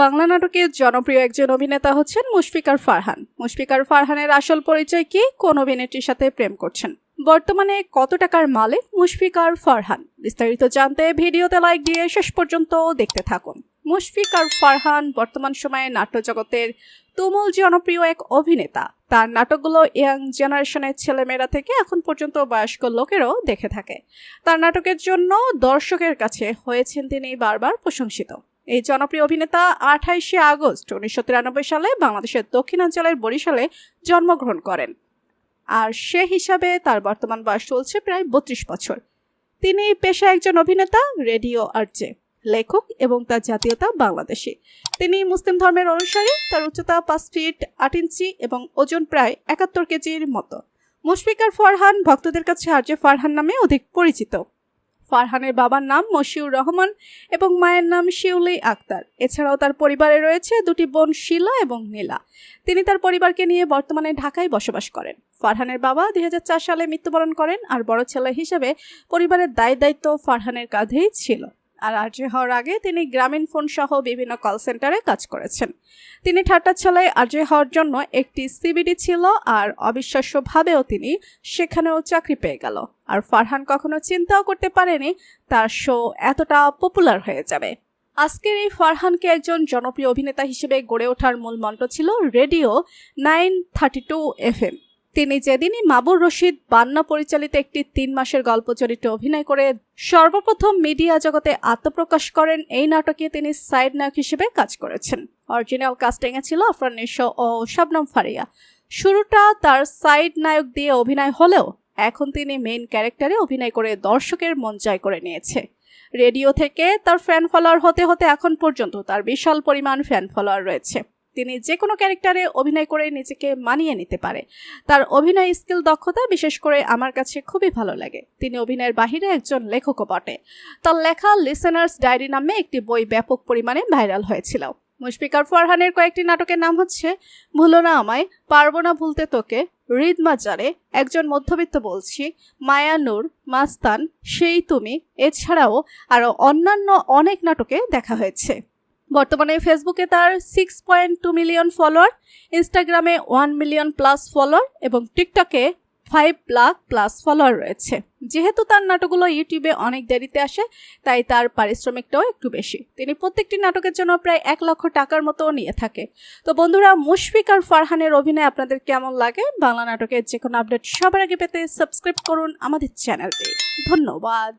বাংলা নাটকের জনপ্রিয় একজন অভিনেতা হচ্ছেন মুশফিকার ফারহান। মুশফিকার ফারহানের আসল পরিচয় কি? কোন অভিনেত্রীর সাথে প্রেম করছেন? বর্তমানে কত টাকার মালিক মুশফিকার ফারহান? বিস্তারিত জানতে ভিডিওতে লাইক দিয়ে শেষ পর্যন্ত দেখতে থাকুন। মুশফিকার ফারহান বর্তমান সময়ে নাট্যজগতের তুমুল জনপ্রিয় এক অভিনেতা। তার নাটকগুলো ইয়াং জেনারেশনের ছেলেমেয়েরা থেকে এখন পর্যন্ত বয়স্ক লোকেরও দেখে থাকে। তার নাটকের জন্য দর্শকের কাছে হয়েছেন তিনি বারবার প্রশংসিত। এই জনপ্রিয় অভিনেতা আঠাইশে আগস্ট উনিশশো তিরানব্বই সালে বাংলাদেশের দক্ষিণাঞ্চলের বরিশালে জন্মগ্রহণ করেন। আর সে হিসাবে তার বর্তমান বয়স চলছে প্রায় বত্রিশ বছর। তিনি পেশা একজন অভিনেতা, রেডিও আর্জে লেখক এবং তার জাতীয়তা বাংলাদেশি। তিনি মুসলিম ধর্মের অনুসারী, তার উচ্চতা পাঁচ ফিট আট ইঞ্চি এবং ওজন প্রায় একাত্তর কেজির মতো। মুশফিকার ফারহান ভক্তদের কাছে আর্জে ফারহান নামে অধিক পরিচিত। ফারহানের বাবার নাম মশিউর রহমান এবং মায়ের নাম শিউলি আক্তার। এছাড়াও তার পরিবারে রয়েছে দুটি বোন শিলা এবং নীলা। তিনি তার পরিবারকে নিয়ে বর্তমানে ঢাকায় বসবাস করেন। ফারহানের বাবা দুই হাজার চার সালে মৃত্যুবরণ করেন আর বড় ছেলে হিসেবে পরিবারের দায় দায়িত্ব ফারহানের কাঁধেই ছিল। আর আর্য হওয়ার আগে তিনি গ্রামীণ ফোন সহ বিভিন্ন কল সেন্টারে কাজ করেছেন। তিনি ঠাট্টা ছলায় আর্য হওয়ার জন্য একটি সিবিডি ছিল আর অবিশ্বাস্যভাবেও তিনি সেখানেও চাকরি পেয়ে গেল। আর ফারহান কখনো চিন্তাও করতে পারেনি, তার শো এতটা পপুলার হয়ে যাবে। আজকের এই ফারহানকে একজন জনপ্রিয় অভিনেতা হিসেবে গড়ে ওঠার মূল মন্ত্র ছিল radio nine thirty two F M তিনি যেদিনই মাবুর রশিদ বান্না পরিচালিত একটি তিন মাসের গল্প চরিত্রে অভিনয় করে সর্বপ্রথম মিডিয়া জগতে আত্মপ্রকাশ করেন, এই নাটকে তিনি সাইড নায়ক হিসেবে কাজ করেছেন। অরিজিনাল কাস্টিংয়ে ছিল আফরান নিশো ও শবনম ফারিয়া। শুরুটা তার সাইড নায়ক দিয়ে অভিনয় হলেও এখন তিনি মেইন ক্যারেক্টারে অভিনয় করে দর্শকের মন জয় করে নিয়েছে। রেডিও থেকে তার ফ্যান ফলোয়ার হতে হতে এখন পর্যন্ত তার বিশাল পরিমাণ ফ্যান ফলোয়ার রয়েছে। তিনি যে কোনো ক্যারেক্টারে অভিনয় করে নিজেকে মানিয়ে নিতে পারে। তার অভিনয় স্কিল দক্ষতা বিশেষ করে আমার কাছে খুবই ভালো লাগে। তিনি অভিনয়ের বাহিরে একজন লেখকও বটে। তার লেখা লিসেনার্স ডায়েরি নামে একটি বই ব্যাপক পরিমাণে ভাইরাল হয়েছিল। মুশফিকার ফারহানের কয়েকটি নাটকের নাম হচ্ছে ভুলো না আমায়, পারব না ভুলতে তোকে রিদ মাজারে, একজন মধ্যবিত্ত বলছি, মায়া নূর, মাস্তান, সেই তুমি, এছাড়াও আরও অন্যান্য অনেক নাটকে দেখা হয়েছে। বর্তমানে ফেসবুকে তার six point two million follower ইনস্টাগ্রামে ওয়ান মিলিয়ন প্লাস ফলোয়ার এবং টিকটকে ফাইভ লাখ প্লাস ফলোয়ার রয়েছে। যেহেতু তার নাটকগুলো ইউটিউবে অনেক দেরিতে আসে, তাই তার পারিশ্রমিকটাও একটু বেশি। তিনি প্রত্যেকটি নাটকের জন্য প্রায় এক লক্ষ টাকার মতো নিয়ে থাকে। তো বন্ধুরা, মুশফিক আর ফারহানের অভিনয় আপনাদের কেমন লাগে? বাংলা নাটকের যে কোনো আপডেট সবার আগে পেতে সাবস্ক্রাইব করুন আমাদের চ্যানেলটি ধন্যবাদ।